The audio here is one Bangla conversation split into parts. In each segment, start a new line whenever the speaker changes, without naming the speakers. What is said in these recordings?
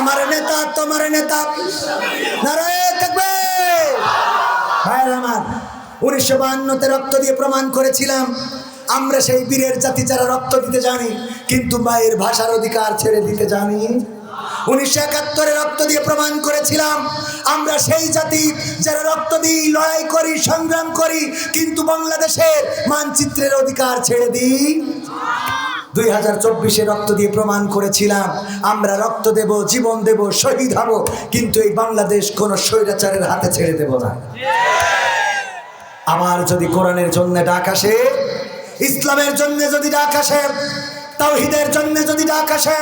আমার নেতা, তোমার নেতা। নারায় থাকবে। ভাইয়ের আমার, উনিশশো বাহান্নতে রক্ত দিয়ে প্রমাণ করেছিলাম, আমরা সেই বীরের জাতি যারা রক্ত দিতে জানি, কিন্তু মায়ের ভাষার অধিকার ছেড়ে দিতে জানি। উনিশশো একাত্তরে রক্ত দিয়ে প্রমাণ করেছিলাম, আমরা সেই জাতি যারা রক্ত দিই, লড়াই করি, সংগ্রাম করি, কিন্তু বাংলাদেশের মানচিত্রের অধিকার ছেড়ে দিই। দুই হাজার চব্বিশে রক্ত দিয়ে প্রমাণ করেছিলাম। আমরা রক্ত দেব, জীবন দেব, শহীদ হব, কিন্তু এই বাংলাদেশ কোনো স্বৈরাচারের হাতে ছেড়ে দেব না। আমার যদি কোরআনের জন্য ডাক আসে, ইসলামের জন্য যদি ডাক আসে, তাওহিদের জন্য যদি ডাক আসে,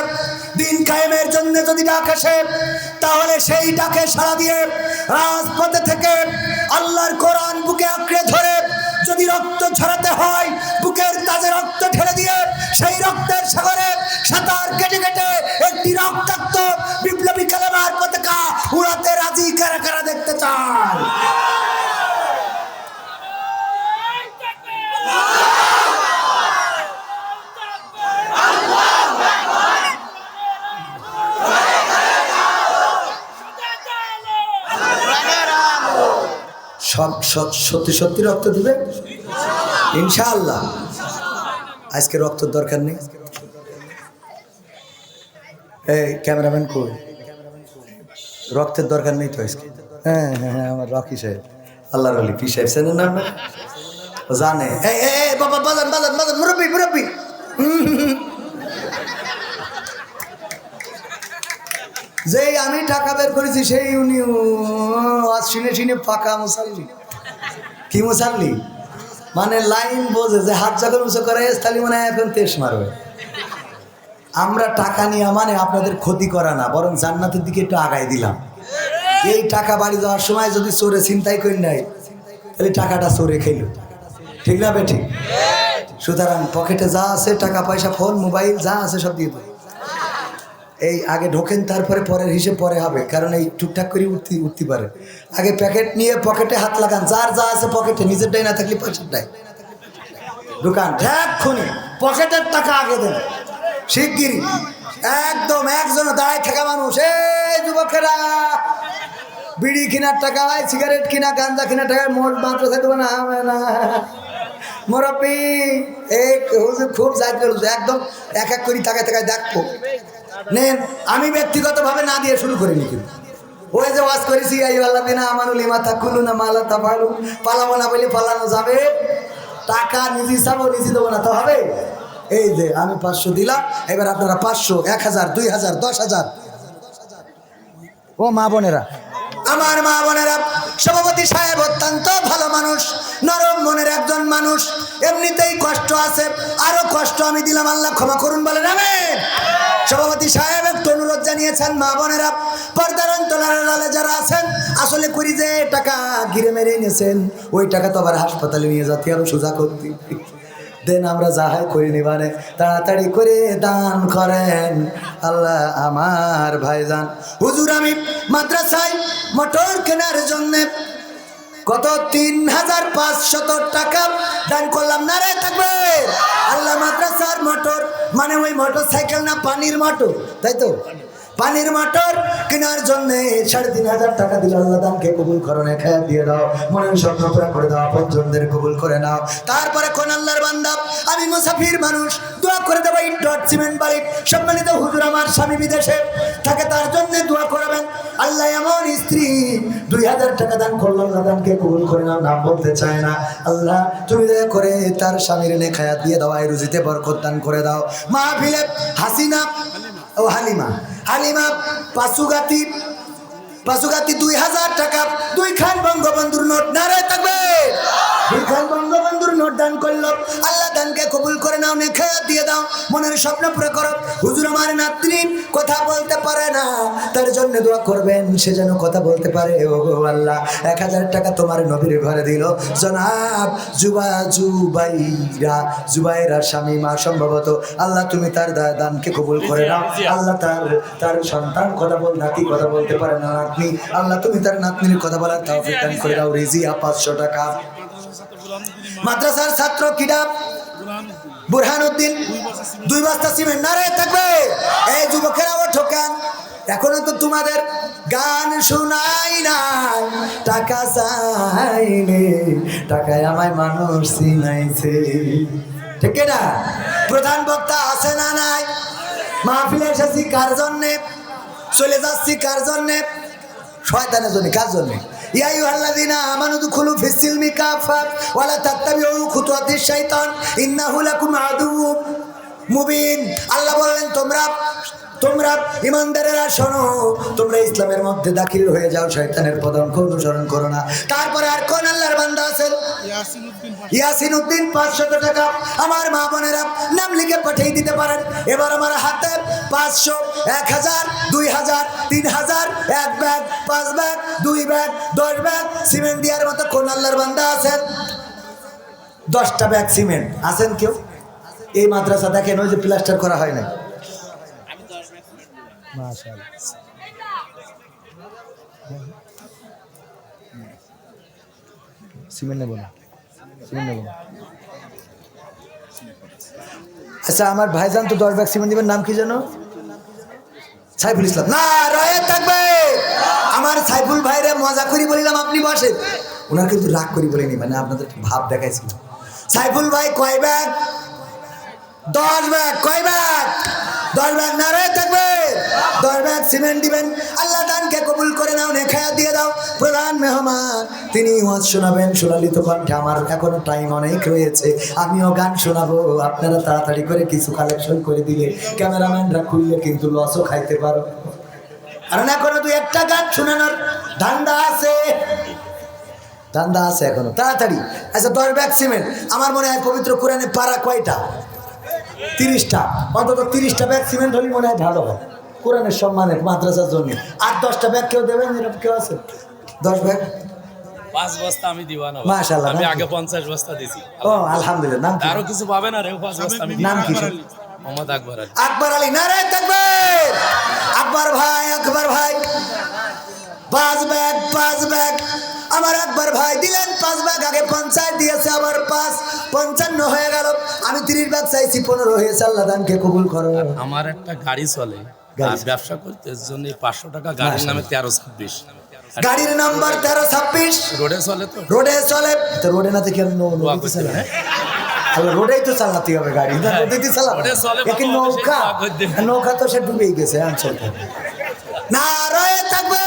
দিন কায়েমের জন্য যদি ডাক আসে, তাহলে সেই ডাকে সাড়া দিয়ে রাজপথে থেকে আল্লাহর কোরআন বুকে আঁকড়ে ধরে যদি রক্ত ছড়াতে হয় সব- সত্যি সত্যি রক্ত দিবে? ইনশাআল্লাহ। আজকে রক্তের দরকার নেই। এই ক্যামেরাম্যান কই? রক্তের দরকার নেই তো আজকে? হ্যাঁ হ্যাঁ হ্যাঁ আমার রকি সাহেব। আল্লাহর আলী পি সাহেব, চেনেন না? জানে। বাবা, বাজান বাজান বাজান, মুরব্বী মুরব্বী। যেই আমি টাকা বের করেছি, সেই উনি আজ শুনে শুনে পাকা মুসাল্লি। কি মুসাল্লি? মানে লাইন বোঝে যে হাত যখন উঁচু করে, তাহলে মানে এখন তেস মারবে। আমরা টাকা নিয়ে মানে আপনাদের ক্ষতি করা না, বরং জান্নাতের দিকে একটু আগাই দিলাম। এই টাকা বাড়ি যাওয়ার সময় যদি চোরে চিন্তাই করি নাই তাহলে টাকাটা চোরে খেলো। ঠিক না বে ঠিক সুতরাং পকেটে যা আছে, টাকা, পয়সা, ফোন, মোবাইল, যা আছে সব দিয়ে এই আগে ঢোকেন, তারপরে পরের হিসেব পরে হবে, কারণ এই টুকটাক করে উঠতে উঠতে পারে। আগে প্যাকেট নিয়ে পকেটে হাত লাগান, যার যা আছে পকেটে, নিজেরটাই না থাকলে পয়সারটাই দোকান খুনি, পকেটের টাকা আগে দেন। শিগগিরি একদম একজন দাঁড়ায় থাকা মানুষ। এই যুবকেরা বিড়ি কেনার টাকা সিগারেট কিনা গাঞ্জা কেনার টাকা মোট মাত্র থাকবে না হবে না। মোরব্বি, এই খুব সাহায্য করছে একদম এক এক করি টাকায় টাকায় দেখব। নেন, আমি ব্যক্তিগতভাবে না দিয়ে শুরু করিনি কিন্তু। ওই যে ওয়াজ করেছি, আই আল্লাহ বিনা আমানুল ইমা খুলু না মালা তাফালু পালাবো না বলে পালানো যাবে। টাকা নিজে চাবো নিজে দেবো না, তো হবে? এই যে আমি পাঁচশো দিলাম, এবার আপনারা পাঁচশো, এক হাজার, দুই হাজার, দশ হাজার। ও মা বোনেরা আমার মা বোনেরা, সভাপতি সাহেব অত্যন্ত ভালো মানুষ, নরম মনের একজন মানুষ, এমনিতেই কষ্ট আছে, আরও কষ্ট আমি দিলাম, আল্লাহ ক্ষমা করুন বলেন, আমেন। সভাপতি সাহেব একটু অনুরোধ জানিয়েছেন, মা বোনেরা, পর্দার অন্তরালে যারা আছেন, আসলে করি যে টাকা ঘিরে মেরে এনেছেন, ওই টাকা তো আবার হাসপাতালে নিয়ে যেতে হবে সোজা করতে। দেন আমরা যাহাই করি নিবানে তাড়াতাড়ি করে দান করেন। আল্লাহ আমার ভাইজান। হুজুর, আমি মাদ্রাসায় মোটর কেনার জন্য কত তিন হাজার পাঁচশত টাকা দান করলাম। না রে থাকবে আল্লাহ মাদ্রাসার মোটর মানে ওই মোটর সাইকেল না পানির মোটর, তাই তো? পানির মোটর কেনার জন্য সাড়ে তিন হাজার টাকা দিল আল্লাহ দানকে কবুল করো না খেয়া দিয়ে দাও। মনের স্বপ্ন পুরা করে দাও পঞ্চমদের কবুল করে নাও। তারপরে কোন আল্লাহর বান্দা, আমি মুসাফির মানুষ, দোয়া করে দেবো ইট ডট সিমেন্ট বাড়ি সম্মানিত হুজুর আমার স্বামী বিদেশে। থাকে তার জন্য দোয়া করবেন। আল্লাহ এমন স্ত্রী, দুই হাজার টাকা দান করল, আল্লাহ দানকে কবুল করে নাও, নাম বলতে চায় না। আল্লাহ, তুমি দয়া করে তার স্বামীর খায়াত দিয়ে দাও, আয় রুজিতে বরকত দান করে দাও। মাহফিলে হাসিনা ও হালিমা। হালিমা পাশুগাতি পাশুগাতি দুই হাজার টাকা। দুই খান বঙ্গবন্ধুর নোট। নারায় থাকবে। বঙ্গবন্ধুর নোট দান করল। আল্লাহ দানকে কবুল করে নাও দিয়ে দাও। মনের স্বপ্ন পুরো করো। হুজুর আমার নাতনি কথা বলতে পারে না। তার জন্য দোয়া করবেন, সে যেন কথা বলতে পারে। ও আল্লাহ, এক হাজার টাকা তোমার নবীর ঘরে দিল। জনাব জুবা জুবাইরা জুবাইরা স্বামী মা সম্ভবত, আল্লাহ তুমি তার দানকে কবুল করে নাও। আল্লাহ তার তার সন্তান কথা বল নাতি কথা বলতে পারে না, নাতনি। আল্লাহ তুমি তার নাতনির কথা বলার তৌফিক দান করে দাও। রিজিয়া পাঁচশো টাকা। মাদ্রাসার ছাত্র কিডা বুরহান উদ্দিন দুই বস্তা সিমেন্ট। না রে থাকবে। এই যুবকেরা ও ঠোকান। এখনও তো তোমাদের গান শোনাই নাই। টাকা চাইলে টাকায় আমায় মানুষ চিনাইছে। ঠিক না? প্রধান বক্তা আছে না নাই? মাহফিলে এসেছি কার জন্যে? চলে যাচ্ছি কার জন্যে? শয়তানের জন্য, কার জন্য? ইয়া আইয়ুহাল্লাযীনা আমানু দুখুলু ফিস সিলমি কাফা ওয়া লা তাত্তাবিউ খুতুওয়াতিশ শাইতান ইন্নাহু লাকুম মুবিন। আল্লাহ বললেন, তোমরা তোমরা ইমানদারেরা শোনো তোমরা ইসলামের মধ্যে দাখিল হয়ে যাও শয়তানের পদঙ্ক অনুসরণ করো না। তারপরে আর কোন আল্লাহর বান্দা আছেন? ইয়াসিন উদ্দিন পাঁচশত টাকা। আমার মা বোনেরা নাম লিখে পাঠিয়ে দিতে পারেন। এবার আমার হাতে পাঁচশো এক হাজার দুই হাজার তিন হাজার এক ব্যাগ পাঁচ ব্যাগ দুই ব্যাগ দশ ব্যাগ সিমেন্ট দেওয়ার মতো কোন আল্লাহর বান্দা আছেন? দশটা ব্যাগ সিমেন্ট। আছেন কেউ? এই মাদ্রাসা দেখেন ওই যে প্লাস্টার করা হয় না আচ্ছা আমার ভাইজান তো দশ ব্যাগ সিমেন্ট দিবেন, নাম কি জানো সাইফুল ইসলাম। না রয়ে থাকবে। আমার সাইফুল ভাইরে মজা করি বলিলাম, আপনি বসেন। ওনার কিন্তু রাগ করি বলিনি মানে আপনাদের ভাব দেখাইছিল সাইফুল ভাই, কয় ব্যাগ? দশ ব্যাগ, কয় ব্যাগ? দশ ব্যাগ, না রয়ে থাকবে। দশ সিমেন্ট দিবেন, আল্লাহ দানকে কবুল করে নাও নেখায়া দিয়ে দাও। প্রধান মেহমান, তিনি ওয়াজ শোনাবেন কণ্ঠে আমার এখনও টাইম অনেক রয়েছে, আমিও গান শোনাবো, আপনারা তাড়াতাড়ি করে কিছু কালেকশন করে দিলে ক্যামেরাম্যানরা খুললে কিন্তু লসও খাইতে পারো। কারণ এখনও দুই একটা গান শোনানোর ধান্দা আছে। ধান্দা আছে এখনও। তাড়াতাড়ি। আচ্ছা দশ ব্যাগ সিমেন্ট। আমার মনে হয় পবিত্র কোরআনে পারা কয়টা? তিরিশটা। অন্তত তিরিশটা ব্যাগ সিমেন্ট হলে মনে হয় ভালো হয়। কোরআনের সম্মানে মাদ্রাসার জন্য। আর দশটা ব্যাগ কেউ দেবেন এরকম কেউ আছে? দশ ব্যাগ?
পাঁচ বস্তা আমি দিবা না
মাশাআল্লাহ,
আমি আগে
কি?
পঞ্চাশ বস্তা দিছি।
ও আলহামদুলিল্লাহ নাম
আরও কিছু পাবে না পাঁচ বস্তা আমি
নাম কি
মোহাম্মদ আকবর আলী।
আকবর আলী নারায় থাকবে আকবর ভাই আকবর ভাই। পাঁচ ব্যাগ পাঁচ ব্যাগ। আমার আকবর ভাই দিলেন পাঁচ ব্যাগ আগে পঞ্চায়েত দিয়েছে আবার পাঁচ। পঞ্চান্ন হয়ে গেল। আমি তিরিশ ব্যাগ চাইছি পনেরো হয়েছে আল্লাহ দানকে কবুল করো।
আমার একটা গাড়ি চলে। আর ব্যবসা করতে জন্য পাঁচশো টাকা গাড়ির নামে তেরো ছাব্বিশ।
গাড়ির নাম্বার তেরো ছাব্বিশ।
রোডে চলে তো।
রোডে চলে। তো রোডে না রোডেই তো চালাতে হবে গাড়ি।
হ্যাঁ,
চালাবে।
রোডে চলে
এ কি
বাবা, অবশ্যই
নৌকা।
দোয়া করে দেবে।
নৌকা তো সে ডুবেই গেছে অঞ্চল না রয়ে থাকবে।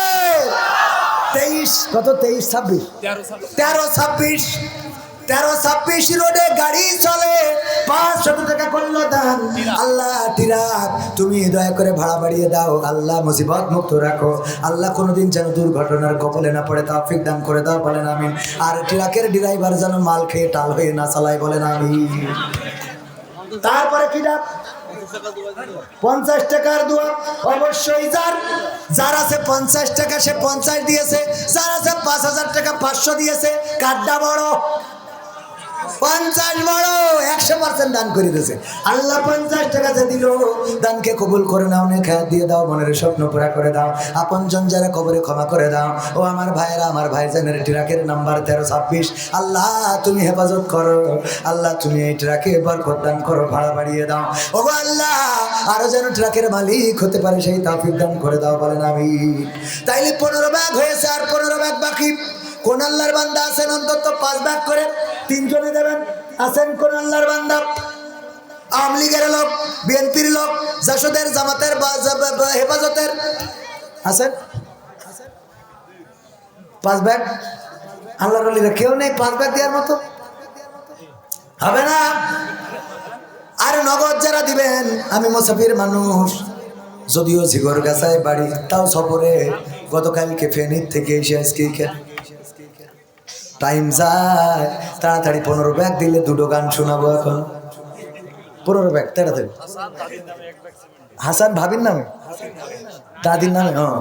তেইশ কত? তেইশ ছাব্বিশ।
তেরো ছাব্বিশ।
তেরো ছাব্বিশ রোডে গাড়ি চলে। পাঁচশত টাকা করল দান। আল্লাহ টিরাক তুমি দয়া করে ভাড়া বাড়িয়ে দাও। আল্লাহ মুসিবত মুক্ত রাখো। আল্লাহ কোনোদিন যেন দুর্ঘটনার কবলে না পড়ে তাফিক দান করে দাও বলেন আমি আর ট্রাকের ড্রাইভার যেন মাল খেয়ে টাল হয়ে না চালায় বলেন আমি তারপরে কি ডাক? পঞ্চাশ টাকার দোয়া। অবশ্যই যার যার আছে পঞ্চাশ টাকা সে পঞ্চাশ দিয়েছে। যার আছে পাঁচ হাজার টাকা পাঁচশো দিয়েছে। কাড্ডা বড়। পঞ্চাশ বড়, একশো পার্সেন্ট দান করে দিয়েছে। আল্লাহ পঞ্চাশ দিল, দানকে কবুল করে নাও দিয়ে দাও, মনের স্বপ্ন পুরা করে দাও। আপন জন যারা কবরে ক্ষমা করে দাও, ও আমার আমার ট্রাকের নাম্বার তেরো ছাব্বিশ। আল্লাহ, তুমি হেফাজত করো। আল্লাহ, তুমি এই ট্রাকে করো, ভাড়া বাড়িয়ে দাও। ও আল্লাহ, আরও যেন ট্রাকের মালিক হতে পারে, সেই তাফিক দান করে দাও, বলেন আমি তাইলে পনেরো ব্যাগ হয়েছে আর পনেরো ব্যাগ বাকি। কোন আল্লাহর বান্দা আছেন অন্তত পাঁচ ব্যাগ করে। তিনজনে দেবেন। আছেন কোন আল্লাহর বান্দা? আওয়ামী লীগের লোক, বিএনপির লোক, জাসদের, জামাতের হেফাজতের। আছেন? পাঁচ ব্যাগ আল্লাহর আলীরা কেউ নেই পাঁচ ব্যাগ দেওয়ার মতো? হবে না। আর নগদ যারা দিবেন, আমি মুসাফির মানুষ। যদিও ঝিগর গাছায় বাড়ি, তাও সফরে। গতকালকে ফেনীর থেকে এসে আজকে টাইম যায়। তাড়াতাড়ি পনেরো ব্যাগ দিলে দুটো গান শোনাবো এখন। পনেরো ব্যাগ তাড়াতাড়ি। হাসান ভাবির নামে? দাদির নামে হ্যাঁ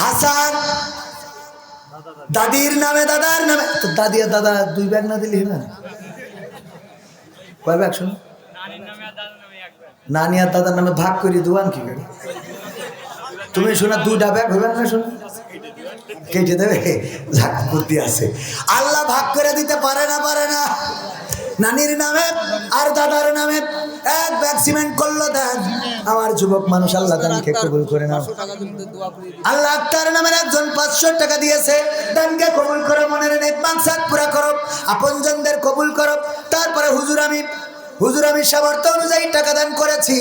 হাসান! দাদির নামে, দাদার নামে। তো দাদি আর দাদা দুই ব্যাগ না দিলে না? কয় ব্যাগ শুনো? নানি আর দাদার নামে ভাগ করি দুয়ান কি তুমি শোনা দুইটা ব্যাগ হইবেন না শোনো? কেটে দেবে যাক বুদ্ধি আছে। আল্লাহ ভাগ করে দিতে পারে না পারে না। নানির নামে আর দাদার নামে এক ব্যাগ সিমেন্ট করল দেন আমার যুবক মানুষ আল্লাহ দানকে কবুল করে নাও। আল্লাহ আক্তার নামের একজন পাঁচশো টাকা দিয়েছে। দানকে কবুল করো মনের নেক মাকসাদ পুরা করো। আপনজনদের কবুল করো। তারপরে হুজুর আমি হুজুর, আমি সামর্থ্য অনুযায়ী টাকা দান করেছি।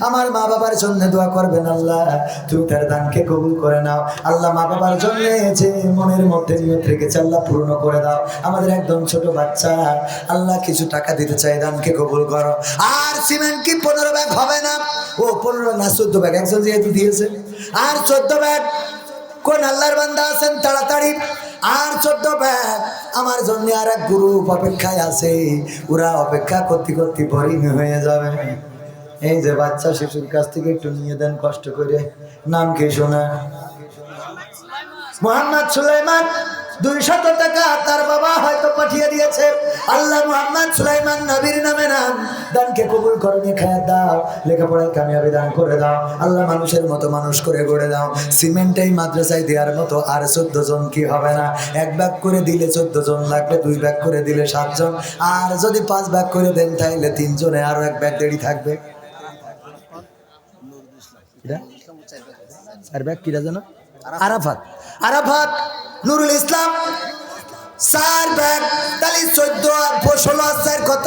আমার মা বাবার জন্য দোয়া করবেন আল্লাহ। তুমি তার দানকে কবুল করে নাও। আল্লাহ মা বাবার জন্য যে মনের মধ্যে নিয়ত রেখেছে, আল্লাহ পূর্ণ করে দাও। আমাদের একদম ছোট বাচ্চা, আল্লাহ কিছু টাকা দিতে চাই দানকে কবুল করো। আর সিমেন্ট কি পনেরো ব্যাগ হবে না? ও, পনেরো না, চোদ্দ ব্যাগ। একজন যেহেতু দিয়েছে। আর চোদ্দ ব্যাগ। কোন আল্লাহর বান্দা আছেন? তাড়াতাড়ি। আর ছোট্ট ব্যাগ আমার জন্য আর এক গ্রুপ অপেক্ষায় আছে। ওরা অপেক্ষা করতে করতে বোরিং হয়ে যাবে। এই যে বাচ্চা শিশুর কাছ থেকে একটু নিয়ে দেন কষ্ট করে। নাম কে শোনা? মোহাম্মদ সুলাইমান। দুইশত টাকা তার বাবা হয়তো পাঠিয়ে দিয়েছে। আল্লাহ মোহাম্মদ সুলাইমান নবীর নামে নাম। দানকে কবুল করে খায় দাও। লেখাপড়ায় কামিয়াবি দান করে দাও। আল্লাহ মানুষের মতো মানুষ করে গড়ে দাও। সিমেন্টেই মাদ্রাসায় দেওয়ার মতো আর চোদ্দ জন কি হবে না? এক ব্যাগ করে দিলে চোদ্দ জন লাগবে, দুই ব্যাগ করে দিলে সাতজন আর যদি পাঁচ ব্যাগ করে দেন তাহলে তিনজনে আরও এক ব্যাগ দেরি থাকবে। আর ব্যাগ কিরা জানো আরাফাত। আরাফাত নুরুল ইসলাম, চার ব্যাগ, তাহলে চোদ্দ ষোলো চার কত?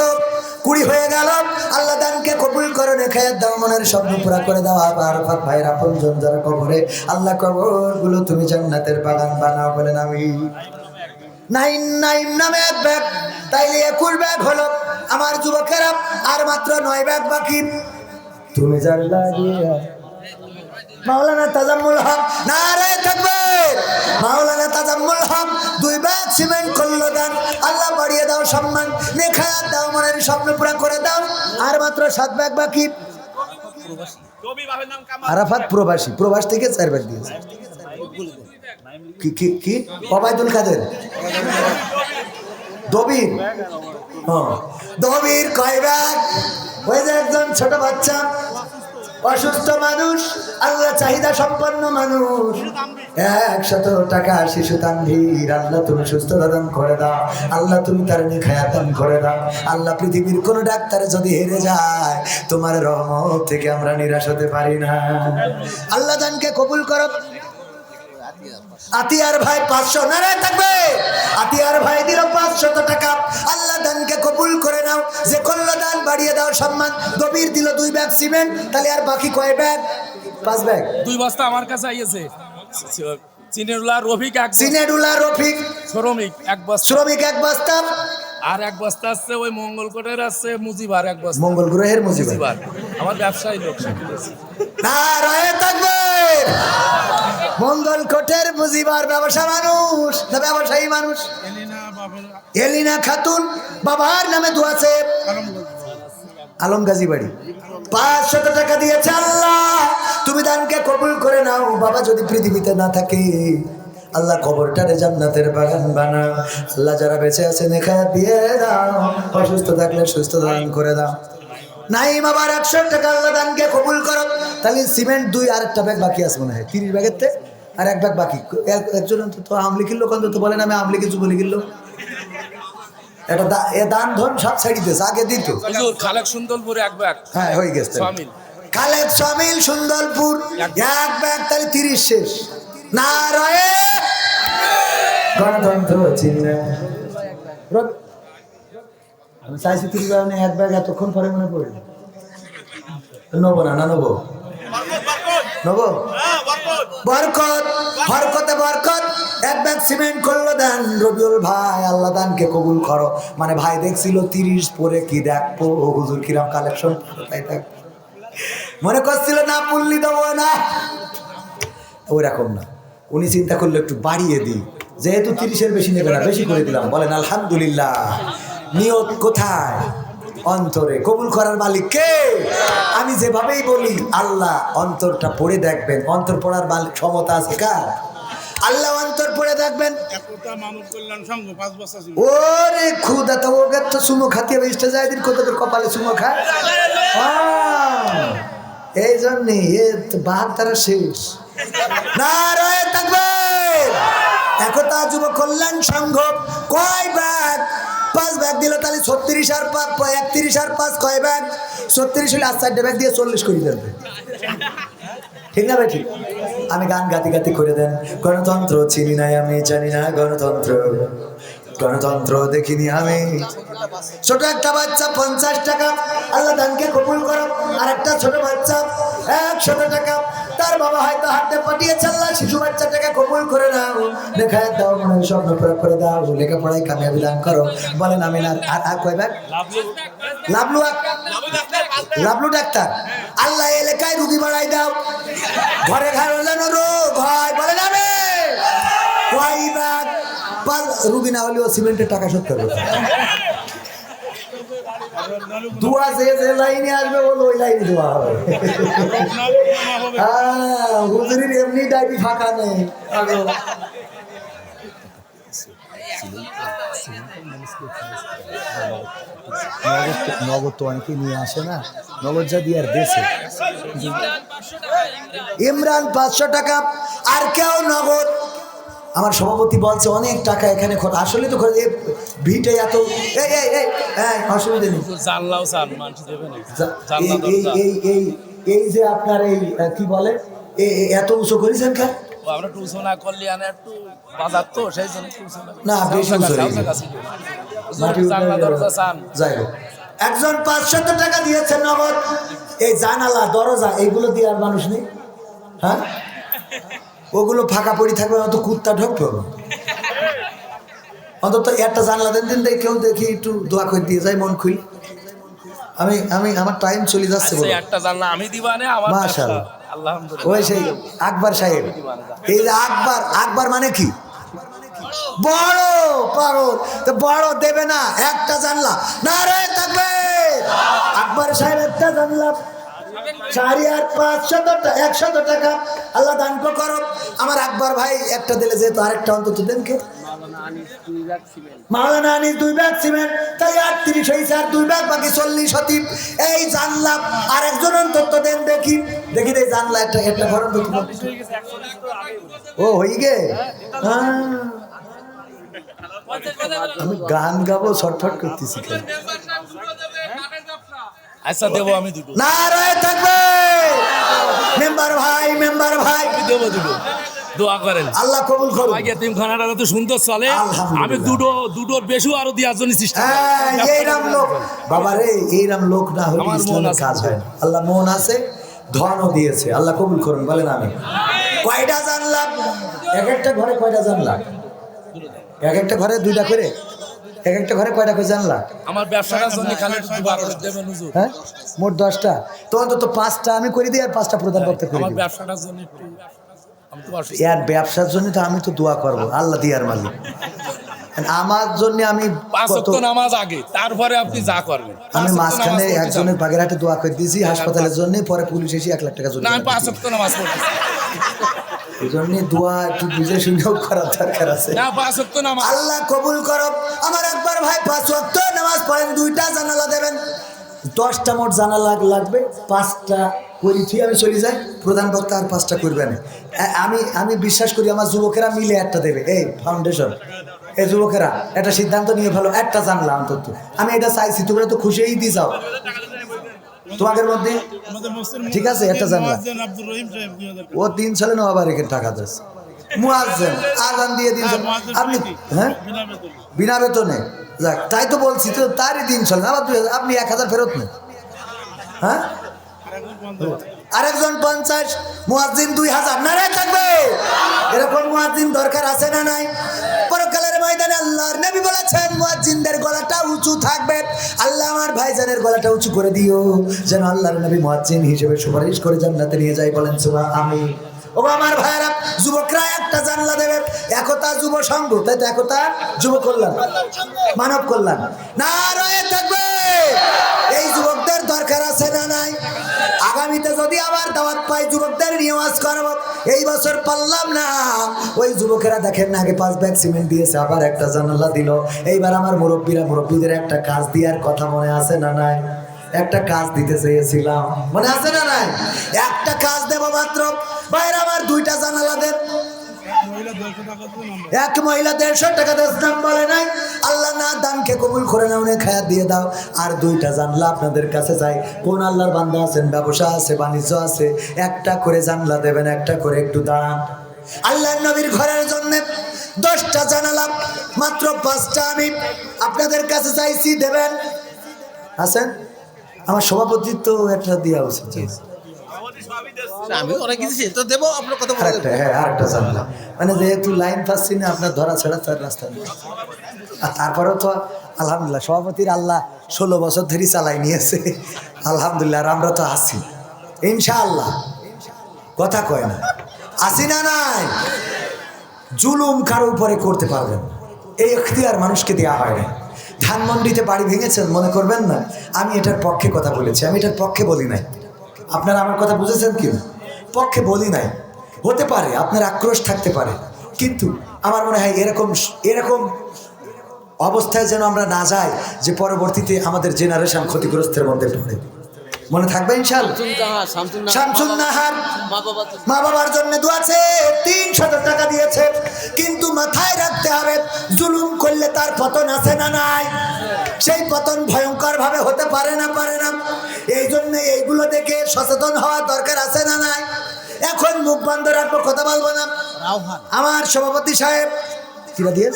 কুড়ি হয়ে গেল। আল্লাহ দানকে কবুল করে রেখে দাও, মনের স্বপ্ন পুরা করে দাও। আবার আরাফাত ভাইয়ের আপন জন যারা কবরে, আল্লাহ কবরগুলো তুমি জান্নাতের বাগান বানাও বলেন আমি। নাইন নাইন নামে এক ব্যাগ, তাইলে একুশ ব্যাগ হলো। আমার যুবকেরা, আর মাত্র নয় ব্যাগ বাকি। তুমি লাগিয়ে মাওলানা তাজাম্মুল হক, নারে থাকবে মাওলানা তাজাম্মুল হক, দুই ব্যাগ সিমেন্ট করল দান। আল্লাহ বাড়িয়ে দাও সম্মান নেখায়াত দাও মনের স্বপ্ন পুরা করে দাও। আর মাত্র সাত ব্যাগ বাকি। আরাফাত প্রবাসী, প্রবাস থেকে চার ব্যাগ দিয়েছে। কি কি কি? অবায়দুল কাদের। দবির। দবির কয় ব্যাগ? ওই যে একজন ছোট বাচ্চা। অসুস্থ মানুষ, আল্লাহ চাহিদা সম্পন্ন মানুষ। একশত টাকা শিশু তানভীর, আল্লাহ তুমি সুস্থ দান করে দাও। আল্লাহ তুমি তার নিখায়া দান করে দাও। আল্লাহ পৃথিবীর কোনো ডাক্তার যদি হেরে যায়, তোমার রহমত থেকে আমরা নিরাশ হতে পারি না। আল্লাহ দানকে কবুল করো। আতিয়ার ভাই পাঁচশো নারায় থাকবে। আতিয়ার ভাই দিল পাঁচশত টাকা। আল্লাহ দানকে কবুল করে নাও। যে করল দান বাড়িয়ে দাও সম্মান। দবির দিল দুই ব্যাগ সিমেন্ট। তাহলে আর বাকি কয় ব্যাগ? পাঁচ ব্যাগ।
দুই বস্তা আমার কাছে আইয়েছে। রফিক এক
সিনেডুলা রফিক।
শ্রমিক এক বস্তা।
শ্রমিক এক বস্তা।
আর এক বস্তা আছে ওই মঙ্গলকোটের আছে মুজিবার এক বস্তা।
মঙ্গল গ্রহের
মুজিবার। আমার ব্যবসায়ী লোক। সে কিনেছে।
নারায় থাকবে মঙ্গল কোটের মুজিবার ব্যবসা মানুষ ব্যবসায়ী মানুষ? এলিনা খাতুন বাবার নামে দোয়াছে আলম গাজী বাড়ি পাঁচশত টাকা দিয়েছে আল্লাহ। তুমি দানকে কবুল করে নাও। বাবা যদি পৃথিবীতে না থাকে আল্লাহ কবরটারে জান্নাতের বাগান বানাও আল্লাহ যারা বেঁচে আছেন এখানে দিয়ে দাও। অসুস্থ থাকলে সুস্থ দান করে দাও। নাইম আবার একশো টাকা আল্লাহ দানকে কবুল করো। তাহলে সিমেন্ট দুই আর একটা ব্যাগ বাকি আছে মনে হয় তিরিশ ব্যাগের থেকে আর এক ব্যাগ বাকি। এক- একজন অন্তত আমলি কিনলো অন্তত বলেন আমি আমলি কিছু বলে কিনলো এটা দা- এ দান ধন সব ছেড়ে দিয়েছে আগে দিত।
হুজুর খালেক সুন্দরপুরে এক ব্যাগ।
হ্যাঁ হয়ে গেছে খালেদ সামিল সুন্দরপুর এক ব্যাগ। তাহলে তিরিশ শেষ। না রয়ে গণতন্ত্র চিহ্ন। আমি চাইছি ব্যাগ নিয়ে এক ব্যাগ এতক্ষণ পরে মনে পড়ল নেব না না নেব। নেব? বরকত হরকতে বরকত। এক ব্যাগ সিমেন্ট করল দেন রবিউল ভাই, আল্লাহ দানকে কবুল করো। মানে ভাই দেখছিল তিরিশ পরে কি দেখব? হুজুর কিরাম কালেকশন তাই থাক মনে করছিল না পুল্লি দেবো না। ওই রকম না। উনি চিন্তা করল একটু বাড়িয়ে দিই। যেহেতু তিরিশের বেশি নেবে না, বেশি করে দিলাম। বলেন, আলহামদুলিল্লাহ। নিয়ত কোথায়? অন্তরে। কবুল করার মালিক কে? আমি যেভাবেই বলি আল্লাহ অন্তরটা পড়ে দেখবেন। অন্তর পড়ার মালিক ক্ষমতা আছে কার? আল্লাহ অন্তর পড়ে দেখবেন। ওরে খুদা তো ওকে তো সুমো খাতে বেস্টে যায় দিন কত তোর কপালে সুমো খায়? এই জন্যে এ শেষ। না রয়ে থাকবে একতা যুব কল্যাণ সংঘ কয় ব্যাগ পাঁচ ব্যাগ তাহলে ছত্রিশ আর পাঁচ একত্রিশ আর পাঁচ, কয় ব্যাগ? ছত্রিশ হলে আর চারটে ব্যাগ দিয়ে চল্লিশ করে ঠিক না ঠিক? আমি গান গাতি গাতি করে দেন। গণতন্ত্র চিনি নাই আমি, জানি না গণতন্ত্র। গণতন্ত্র দেখিনি আমি। ছোট একটা বাচ্চা, পঞ্চাশ টাকা। আল্লাহ দানকে কবুল করো। আর একটা ছোট বাচ্চা একশো টাকা। তার বাবা হয়তো হাতে পাঠিয়েছে আল্লাহ শিশু বাচ্চাটাকে কবুল করে দেখায় দাও মনে স্বপ্ন পুরো করে দাও। লেখাপড়ায় কামিয়াবি দান করো। বলেন আমি না আর আর কয় ব্যাগ লাভলু লাভলু ডাক্তার। আল্লাহ এলাকায় রুগী বাড়াই দাও। ঘরে ঘর রোগ হয় বলেন আমি। কয় ব্যাগ রুগী না হলেও সিমেন্টের টাকা শোধ করবে। দোয়া যে যে লাইনে আসবে বলো ওই লাইনে দোয়া হবে। হ্যাঁ, হুজুরির এমনি ডাইবি ফাঁকা নেই।
নগদ তো- নগদ তো অনেকে নিয়ে আসে না নগদ যা দিয়ে আর দেশে।
ইমরান পাঁচশো টাকা আর কেউ নগদ আমার সভাপতি বলছে অনেক টাকা এখানে খরচ আসলে তো ভিটে এত অসুবিধা নেই। এই- এই এই যে আপনার এই কি বলে এত উঁচু করেছেন কেন একজন পাঁচশত টাকা দিয়েছে নগদ। এই জানালা দরজা এইগুলো দিয়ে আর মানুষ নেই। হ্যাঁ? ওগুলো ফাঁকা পড়ি থাকবে অত কুত্তা ঢুকবে। অন্তত একটা জানলা দেন দিন দেখি কেউ দেখি একটু দোয়া করে দিয়ে যায় মন খুলি আমি আমি আমার টাইম চলে যাচ্ছে
আচ্ছা, একটা জানলা আমি দিবানে আমার
মাশাআল্লাহ। ওই সেই আকবর সাহেব। এই যে আকবর আকবর মানে কি? বড় তো বড় দেবে না একটা জানলা। না রে থাকবে। আকবর সাহেব একটা জানলা। চারি আর পাঁচশত একশত টাকা আল্লাহ দান করো। আকবর ভাই একটা দিলে যেহেতু আরেকটা অন্তত দেন কে? মাওলানা আনিস দুই ব্যাগ সিমেন্ট তাই আটত্রিশ হয়েছে আর দুই ব্যাগ বাকি চল্লিশ হতি এই জানলাম আর একজন অন্তত দেন দেখি। দেখি রে জানলা একটা একটা ঘর অন্তত ও হয়ে গে। আমি গান গাবো ছটফট করতেছি
আচ্ছা দেবো আমি দুটো।
না রে থাকবে! মেম্বার ভাই মেম্বার ভাই।
দেবো দুটো দোয়া করেন।
আল্লাহ কবুল করুন।
আগে তিন খানাটা তো সুন্দর চলে আমি দুটো দুটোর বেশিও আরও দেওয়ার জন্য চেষ্টা করি।
হ্যাঁ এইরাম লোক। বাবা রে এইরাম লোক না হলে ইসলামের কাজ হয় আল্লাহ মন আছে ধনও দিয়েছে। আল্লাহ কবুল করুন বলেন আমি কয়টা জানলাম? এক একটা ঘরে কয়টা জানলাম? এক একটা ঘরে দুইটা করে? এক একটা ঘরে কয়টা করে জানলা?
আমার ব্যবসাটার জন্য খালি দেবেন হুজুর।
হ্যাঁ মোট দশটা। তো অন্তত পাঁচটা আমি করে দিই আর পাঁচটা প্রদান করতে করে
আমার ব্যবসাটার জন্য একটু
এর ব্যবসার জন্য তো আমি তো দোয়া করব আল্লাহ দিয়ার মালিক। আমার জন্য আমি
নামাজ আগে তারপরে আপনি যা করবেন।
আমি মাঝখানে একজনের। বাগেরহাটে দোয়া করে দিয়েছি হাসপাতালের জন্য পরে পুলিশ এসে এক লাখ টাকা
না আমি পাঁচ
জন্য
নামাজ পড়তেছি।
এই দোয়া একটু বুঝে শুনেও করার দরকার আছে।
পাঁচ ওয়াক্ত
আল্লাহ কবুল করো। আমার একবার ভাই পাঁচ ওয়াক্ত নামাজ পড়েন দুইটা জানালা দেবেন। দশটা মোট জানালা লাগবে পাঁচটা করেছি আমি চলে যাই। প্রধান বক্তা আর পাঁচটা করবেন আ- আমি আমি বিশ্বাস করি আমার যুবকেরা মিলে একটা দেবে। এই ফাউন্ডেশন এই যুবকেরা একটা সিদ্ধান্ত নিয়ে ভালো একটা জানলা অন্তত। আমি এটা চাইছি তোমরা তো খুশিই দিয়ে যাও। তোমাদের মধ্যে? ঠিক আছে, একটা জানলা।
মুয়াজ্জিন আব্দুর রহিম সাহেব দুই হাজার
ও তিন সালে নো আবার এখানে টাকা মুয়াজ্জেন আজান দিয়ে দিন আপনি হ্যাঁ?
বিনা বেতনে।
যাক, তাই তো বলছি তো, তারই দিন চলে আবার দুই হাজার আপনি এক হাজার ফেরত নেন। হ্যাঁ?
আরেকজন পঞ্চাশ।
মুয়াজ্জিন দুই হাজার। না থাকবে। এরকম মুয়াজ্জিন দরকার আছে না নাই? পরকালের ময়দানে আল্লাহর নবী বলেছেন, মুয়াজ্জিনদের গলাটা উঁচু থাকবে। আল্লাহ আমার ভাইজানের গলাটা উঁচু করে দিও। যেন আল্লাহর নবী মুয়াজ্জিন হিসেবে সুপারিশ করে জান্নাতে নিয়ে যায় বলেন সুবা আমি ও আমার ভাইরা যুবকরা একটা জানলা দেবে। একতা যুব সংঘ, তাই তো একতা যুব কল্যাণ, মানব কল্যাণ। না, রয়ে থাকবে। এই যুবকদের দরকার আছে না নাই? আগামীতে যদি আবার দাওয়াত পাই, যুবকদের নিয়ে ওয়াজ করব। এই বছর পারলাম না। ওই যুবকেরা দেখেন না, আগে পাঁচ ব্যাগ সিমেন্ট দিয়েছে, আবার একটা জানালা দিল। এইবার আমার মুরব্বীরা মুরব্বীদের একটা কাজ দেওয়ার কথা মনে আছে না নাই? একটা কাজ দিতে চেয়েছিলাম। মনে আছে না নাই? একটা কাজ দেব মাত্র। বাইরে আমার দুইটা জানালা দেন এক মহিলা দেড়শো টাকা দাম বলে নাই। আল্লাহ না দানকে কবুল করে নে খায়া দিয়ে দাও। আর দুইটা জানলা আপনাদের কাছে চাই। কোন আল্লাহর বান্দা আছেন? ব্যবসা আছে, বাণিজ্য আছে। একটা করে জানলা দেবেন, একটা করে একটু দাঁড়ান। আল্লাহ নবীর ঘরের জন্য দশটা জানালাম মাত্র পাঁচটা আমি আপনাদের কাছে চাইছি, দেবেন? আছেন? আমার সভাপতিত্ব একটা দেওয়া উচিত। হ্যাঁ মানে যেহেতু লাইন পাচ্ছি না আপনার ধরা ছাড়া তার রাস্তা নেই। আর তারপরেও তো আলহামদুলিল্লাহ সভাপতির আল্লাহ ষোলো বছর ধরে চালাই নিয়েছে। আলহামদুলিল্লাহ আর আমরা তো আছি। ইনশাআল্লাহ। কথা কয় না। আসি না নাই? জুলুম কারও উপরে করতে পারবেন এই এখতিয়ার মানুষকে দেওয়া হয় না ধানমন্ডিতে বাড়ি ভেঙেছেন, মনে করবেন না। আমি এটার পক্ষে কথা বলেছি, আমি এটার পক্ষে বলি নাই। আপনারা আমার কথা বুঝেছেন কি পক্ষে বলি নাই। হতে পারে, আপনার আক্রোশ থাকতে পারে, কিন্তু আমার মনে হয় এরকম এরকম অবস্থায় যেন আমরা না যাই, যে পরবর্তীতে আমাদের জেনারেশন ক্ষতিগ্রস্তের মধ্যে পড়ে। মনে থাকবে ইনশাল শামসুন নাহার
মা
বাবার জন্য। দোয়াছে তিন শত টাকা দিয়েছে কিন্তু মাথায় রাখতে হবে জুলুম করলে তার পতন আছে না নাই? সেই পতন ভয়ঙ্কর ভাবে হতে পারে না পারে না। এই জন্য এইগুলো দেখে সচেতন হওয়ার দরকার আছে না নাই? এখন মুখ বন্ধ রাখব কথা বলব না। আমার সভাপতি সাহেব কিরা দিয়ে?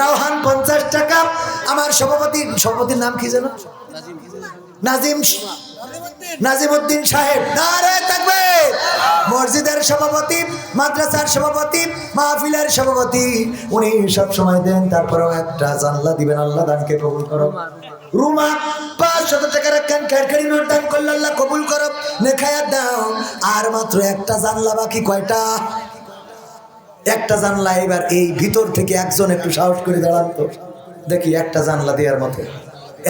রাওহান। পঞ্চাশ টাকা। আমার সভাপতি সভাপতির নাম কি যেন? নাজিম নাজিমউদ্দিন সাহেব, নারে থাকবে মসজিদের সভাপতি, মাদ্রাসার সভাপতি, মাহফিলের সভাপতি, উনি সব সময় দেন, তারপরেও একটা জানলা দিবেন, আল্লাহ দানকে কবুল করো। রুমা পাঁচশত টাকার একখান ক্যারকারি নোট দান করলে আল্লাহ কবুল করো নেখায়াত দাও। আর মাত্র একটা জানলা বাকি কয়টা? একটা জানলা, এবার এই ভিতর থেকে একজন একটু সাহস করে দাঁড়ান তো। দেখি একটা জানলা দেওয়ার মতো।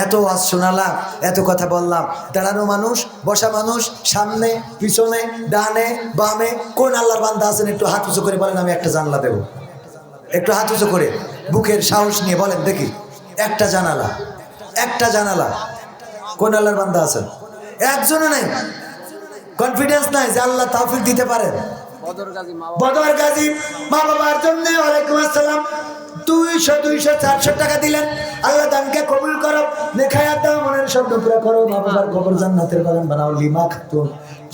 এত আজ শোনালাম এত কথা বললাম। দাঁড়ানো মানুষ বসা মানুষ সামনে পিছনে ডানে বামে কোন আল্লাহর বান্দা আছেন একটু হাত উঁচু করে বলেন আমি একটা জানলা দেব। একটু হাত উঁচু করে বুকের সাহস নিয়ে বলেন দেখি একটা জানালা একটা জানালা কোন আল্লাহর বান্দা আছেন? একজনও নেই কনফিডেন্স নাই যে আল্লাহ তাওফিক দিতে পারেন। বদর গাজী মা বাবার জন্য ওয়ালাইকুম আসসালাম। দুইশো দুইশো, চারশো টাকা দিলেন। আল্লাহ দানকে কবুল করো। নেখায়াত দাও, মনের শব্দ পুরা করো। বাবার কবর জান্নাতের বাগান বানাও, লিমা খাতুন।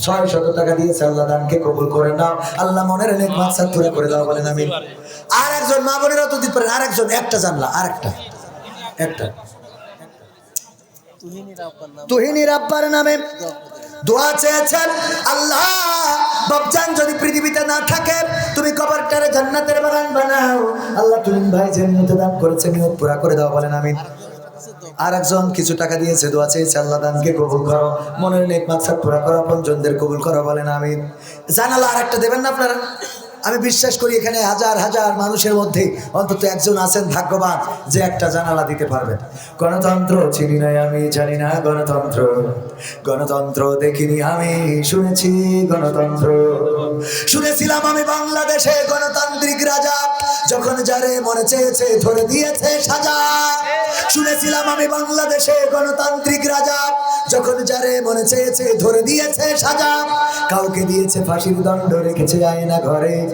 ছয় শত টাকা দিয়েছে আল্লাহ দানকে কবুল করে নাও। আল্লাহ মনের অনেক মাকসাদ পুরা করে দাও, বলেন আমি আর একজন মা বোনেরা তো দিতে পারেন আর একজন একটা জানলা, আর একটা। একটা। তুহিনীর আব্বার নামে। দোয়া চেয়েছেন, আল্লাহ, বাপজান যদি পৃথিবীতে না থাকে, তুমি কবরটারে জান্নাতের বাগান বানাও। আল্লাহ তুমি ভাই যে নিয়তে দান করেছে নিয়ত পুরা করে দাও, বলেন আমি আর একজন কিছু টাকা দিয়েছে, দোয়া চেয়েছে, আল্লাহ দানকে কবুল করো। মনের নেক মাকসাদ পুরা করো আপন জনদের কবুল করো, বলেন আমিন। জানালা আর একটা দেবেন না আপনারা? আমি বিশ্বাস করি এখানে হাজার হাজার মানুষের মধ্যে অন্তত একজন আছেন ভাগ্যবান যে একটা জানালা দিতে পারবেন। গণতন্ত্র চিনি নাই আমি, জানি না গণতন্ত্র। গণতন্ত্র দেখিনি আমি, শুনেছি গণতন্ত্র। শুনেছিলাম আমি বাংলাদেশে গণতান্ত্রিক রাজা, যখন যারে মনে চেয়েছে ধরে দিয়েছে সাজা। শুনেছিলাম আমি বাংলাদেশে গণতান্ত্রিক রাজা, যখন যারে মনে চেয়েছে ধরে দিয়েছে সাজা। কাউকে দিয়েছে ফাঁসির দণ্ড, রেখেছে আয়না ঘরে।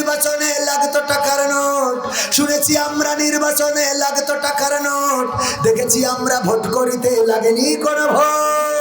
নির্বাচনে লাগতো টাকার নোট। শুনেছি আমরা নির্বাচনে লাগতো টাকার নোট। দেখেছি আমরা ভোট করিতে লাগেনি কোনো ভোট।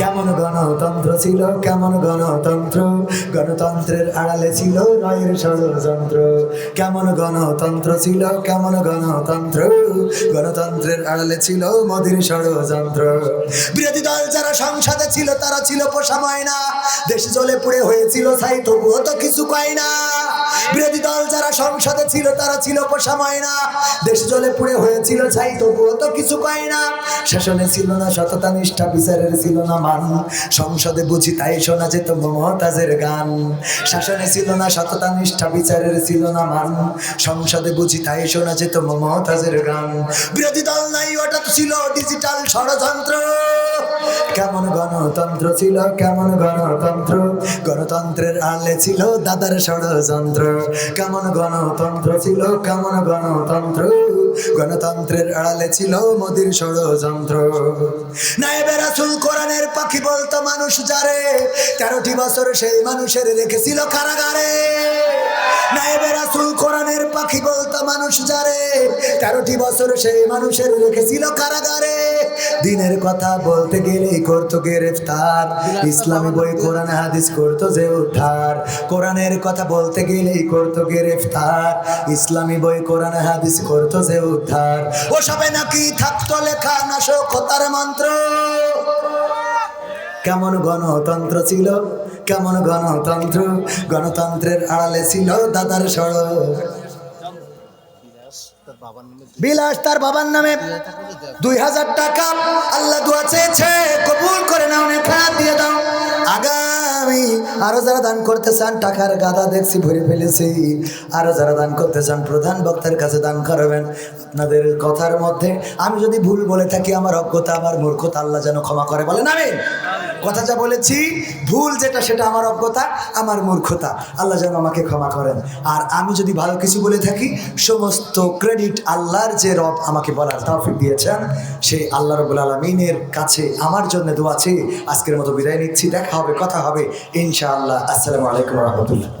কেমন গণতন্ত্র ছিল? কেমন গণতন্ত্র? গণতন্ত্রের আড়ালে ছিল রয়ের ষড়যন্ত্র। কেমন গণতন্ত্র ছিল? কেমন গণতন্ত্র? গণতন্ত্রের আড়ালে ছিল মোদির ষড়যন্ত্র। বিরোধী দল যারা সংসদে ছিল, তারা ছিল পোষা ময়না। দেশ জলে পুড়ে হয়েছিল ছাই তবুও তো কিছু কয় না। বিরোধী দল যারা সংসদে ছিল, তারা ছিল পোষা না দেশ জলে পুড়ে হয়েছিল, ছাই তবুও তো কিছু কয় না। শাসনে ছিল না সততা, নিষ্ঠা, বিচারের ছিল না মান। সংসদে বুঝি তাই শোনা যেত মমতাজের গান। শাসনে ছিল না সততা, নিষ্ঠা, বিচারের ছিল না মান। সংসদে বুঝি তাই শোনা যেত মমতাজের গান। বিরোধী দল নাই, ওটা তো ছিল ডিজিটাল ষড়যন্ত্র। কেমন গণতন্ত্র ছিল, কেমন গণতন্ত্র? গণতন্ত্রের আলে ছিল দাদার ষড়যন্ত্র। কেমন গণতন্ত্র ছিল? কেমন গণতন্ত্র? গণতন্ত্রের আড়ালে ছিল মোদির ষড়যন্ত্র। নায়েবে রাসুল কোরআনের পাখি বলতো মানুষ যারে তেরোটি বছর সেই মানুষের রেখেছিল কারাগারে। নায়েবে রাসুল কোরআনের পাখি বলতো মানুষ যারে তেরোটি বছর সেই মানুষের রেখেছিল কারাগারে। দিনের কথা বলতে গেলেই করতো গ্রেফতার। ইসলামী বই কোরআন হাদিস করতো যে উদ্ধার। কোরআনের কথা বলতে গ্রেফতার ইসলামী বই, কোরআন, হাদিস যে উদ্ধার। ও সবে নাকি থাকতো লেখা নাশকতার মন্ত্র। কেমন গণতন্ত্র ছিল? কেমন গণতন্ত্র? গণতন্ত্রের আড়ালে ছিল দাদার সড়ক। বিলাস তার বাবার নামে। দুই হাজার টাকা আল্লাহ দোয়া চেয়েছে, কবুল করে নাও নেখা দিয়ে দাও। আগামী আরও যারা দান করতে চান, টাকার গাদা দেখছি, ভরে ফেলেছি। আরও যারা দান করতে চান, প্রধান বক্তার কাছে দান করাবেন। আপনাদের কথার মধ্যে আমি যদি ভুল বলে থাকি, আমার অজ্ঞতা, আমার মূর্খতা, আল্লাহ যেন ক্ষমা করে বলেন আমি কথা যা বলেছি, ভুল যেটা সেটা আমার অজ্ঞতা, আমার মূর্খতা। আল্লাহ যেন আমাকে ক্ষমা করেন। আর আমি যদি ভালো কিছু বলে থাকি, সমস্ত ক্রেডিট আল্লাহর যে রব আমাকে বলার তাফিক দিয়েছেন, সেই আল্লাহ রবুল আলমিনের কাছে আমার জন্য দোয়া চেয়ে আজকের মতো বিদায় নিচ্ছি। দেখা হবে, কথা হবে। ইনশাআল্লাহ। আসসালামু আলাইকুম রহমতুল্লাহ।